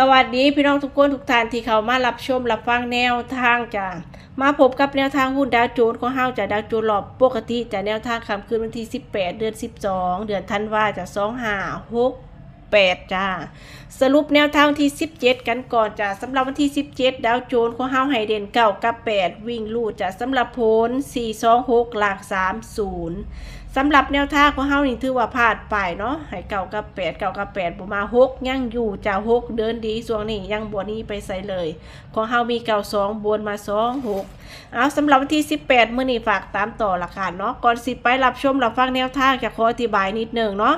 สวัสดีพี่น้องทุกคนทุกท่านที่เข้ามารับชมรับฟังแนวทางจ้ะมาพบกับแนวทางหุ้นดาวโจนส์ของเฮาจ้ะดาวโจนส์รอบปกติจ้ะแนวทางคำคืนวันที่ 18 เดือน 12 เดือนธันวาจ้ะ2568จ้าสรุปแนวทางที่ 17 กันก่อนจ้ะสำหรับวันที่ 17 ดาวโจนส์ของเฮาให้เดน9กับ 8 วิ่งลู่จ้ะสำหรับผล 426 หลัก 30 สำหรับแนวทางของเฮานี่ถือว่าพลาดไปเนาะให้เก่ากับแปดเก่ากับแปดบ่มาหกยังอยู่จ้าหกเดินดีส่วงนี้ยังบ่หนี้ไปใส่เลย ของเฮามีเก่าสองบนมาสองหกเอาสำหรับวันที่สิบแปดมื้อนี้ฝากตามต่อละค่ะเนาะก่อนสิไปรับชมรับฟังแนวทางจะขออธิบายนิดนึงเนาะ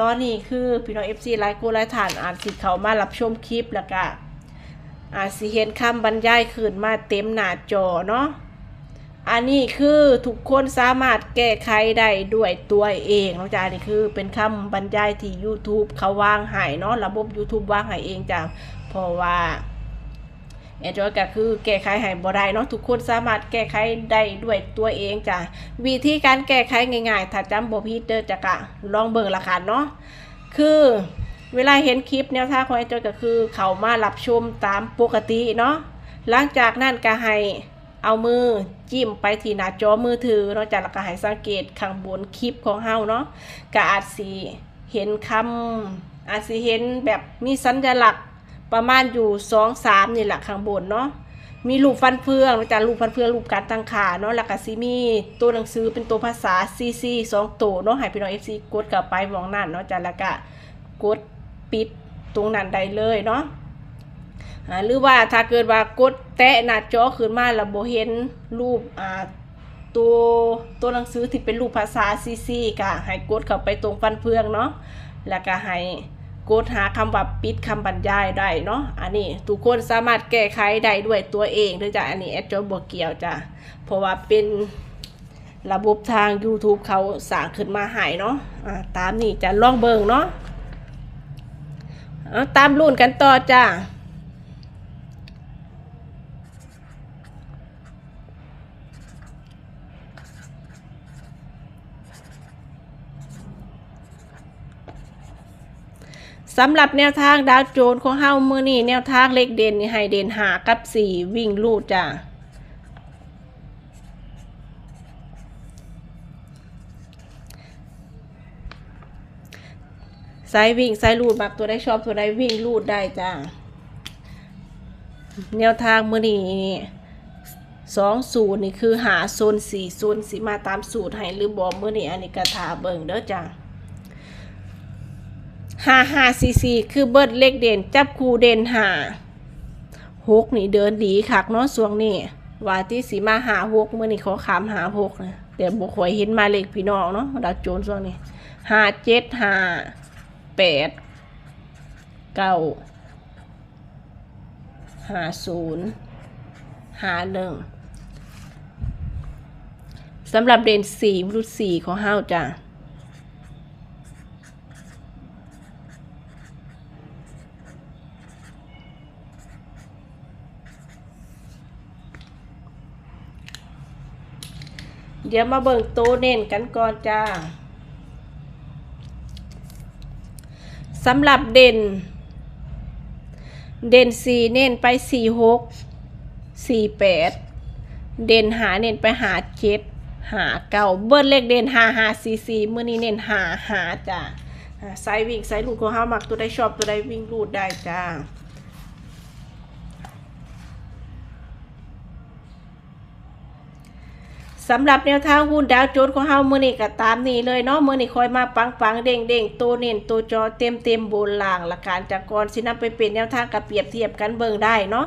ตอนนี้คือพี่น้อง FC หลายกูหลายฐานอ่านสิเข้ามารับชมคลิปแล้วก็อาจสิเห็นคำบรรยายขึ้นมาเต็มหน้าจอเนาะ อันนี้คือทุกคนสามารถแก้ไขได้ด้วยตัวเองนาะจ้านี่คือเป็นคำบรรยายที่ YouTube เขาวางให้เนาะระบบ YouTube วางให้เองจ้าเพราะว่าแอดจอยก็คือแก้ไขให้บ่ได้เนาะทุกคนสามารถแก้ไขได้ด้วยตัวเองจ้าวิธีการแก้ไขง่ายๆ ถ้าจำบ่ผิดเด้อจะกะลองเบิ่งละกันเนาะคือเวลาเห็นคลิปแนวทาของแอดจอยก็คือ เขามารับชมตามปกติเนาะหลังจากนั้นก็ให้ เอามือจิ้มไปที่หน้าจอมือถือเนาะจากแล้วก็ให้สังเกตข้างบนคลิปของเฮาเนาะก็อาจสิเห็นคำอาจสิเห็นแบบมีสัญลักษณ์ประมาณอยู่สองสามนี่แหละข้างบนเนาะมีรูปฟันเฟืองเนาะจากรูปฟันเฟืองรูปการตั้งขาเนาะแล้วก็สิมีตัวหนังสือเป็นตัวภาษาซีซีสองตัวเนาะให้พี่น้องเอฟซีกดกลับไปมองนั่นเนาะจากแล้วก็กดปิดตรงนั้นได้เลยเนาะ หรือว่าถ้าเกิดว่ากดแตะหน้าจอขึ้นมาแล้วบ่เห็นรูปอ่าตัวตัวหนังสือที่เป็นรูปภาษาซีซีก็ให้กดเข้าไปตรงฟันเฟืองเนาะแล้วก็ให้กดหาคำว่าปิดคำบรรยายได้เนาะอันนี้ทุกคนสามารถแก้ไขได้ด้วยตัวเองเด้อจ้ะอันนี้แอดจอยบ่เกี่ยวจ้ะเพราะว่าเป็นระบบทาง YouTube เขาสร้างขึ้นมาให้เนาะอ่าตามนี้จะลองเบิงเนาะเอาตามรุ่นกันต่อจ้า สำหรับแนวทางดาวโจนของเฮามือนี่แนวทางเล็กเด่นนี่ให้เด่นหากับสี่วิ่งลูดจ้ะสายวิ่งสายลูดมักตัวได้ชอบตัวได้วิ่งลูดได้จ้ะแนวทางมือนี่สองสูตรนี่คือหาโซนสี่โซนสีมาตามสูตรให้หรือบอมือนี่อันนี้กระถาเบิ่งเด้อจ้ะ ห้าห้าซีซีคือเบิร์ดเล็กเด่น จับคูเด่นหาหกนี่เดินดีคักเนาะสวงนี้ว่าที่สีมาหาหกเมื่อนี่ขอขามหาหกนะแต่บุคอยเห็นมาเล็กพี่น้องเนาะดาวโจนสวงนี้ห้าเจ็ดห้าแปดเก้าห้าศูนย์ห้าหนึ่งสำหรับเด่นสี่รุ่นสี่ของเฮาจ้ะ เดี๋ยวมาเบิ่งโตเน้นกันก่อนจ้าสำหรับเด่น เด่นสี่เน้นไปสี่หกสี่แปดเด่นหาเน้นไปหาเจ็ดหาเก้าเบิ้ลเลขเด่นหาหาสี่สี่เมื่อนี้เน้นหาหาจ้าอ่าไซวิ่งไซลูดของเฮามักตัวได้ชอบตัวได้วิ่งลูดได้จ้า สำหรับแนวทางหุ้นดาวโจนส์ของเฮามื้อนี้ก็ตามนี้เลยเนาะมื้อนี้คอยมาปังปังเด้งเด้งๆโตเน้นโตจอเต็มเต็มบนล่างหลักการจากก่อนสินำไปเป็นแนวทางกับเปรียบเทียบกันเบิ่งได้เนาะ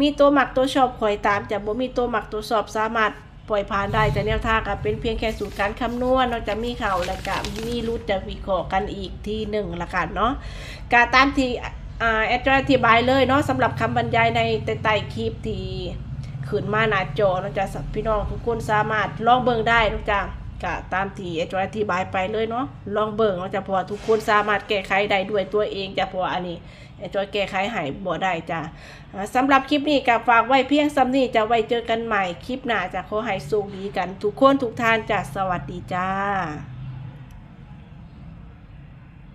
มีตัวหมักตัวชอบคอยตามจะบ่มีตัวหมักตัวสอบสามารถปล่อยผ่านได้แต่แนวทางก็เป็นเพียงแค่สูตรการคำนวณเนาจะมีเข่าและก็มีรุดจะวิเคราะห์กันอีกทีหนึ่งละกันเนาะการตามที่อ่าแอดจะอธิบายเลยเนาะสำหรับคำบรรยายในใต้คลิปที่ ขึ้นมาหน้าจอนะจ๊ะพี่น้องทุกคนสามารถลองเบิ่งได้นะจ๊ะก็ตามที่อาจารย์อธิบายไปเลยเนาะลองเบิ่งเนาะจ๊ะพราะว่าทุกคนสามารถแก้ไขได้ด้วยตัวเองจ้ะพราะว่าอันนี้ไอจารย์แก้ไขให้บ่ได้จ้ะอ่าสำหรับคลิปนี้ก็ฝากไว้เพียงสำนี้จะไว้เจอกันใหม่คลิปหน้าจะขอให้สุขดีกัน ทุกคนทุกท่านจ้ะสวัสดีจ้า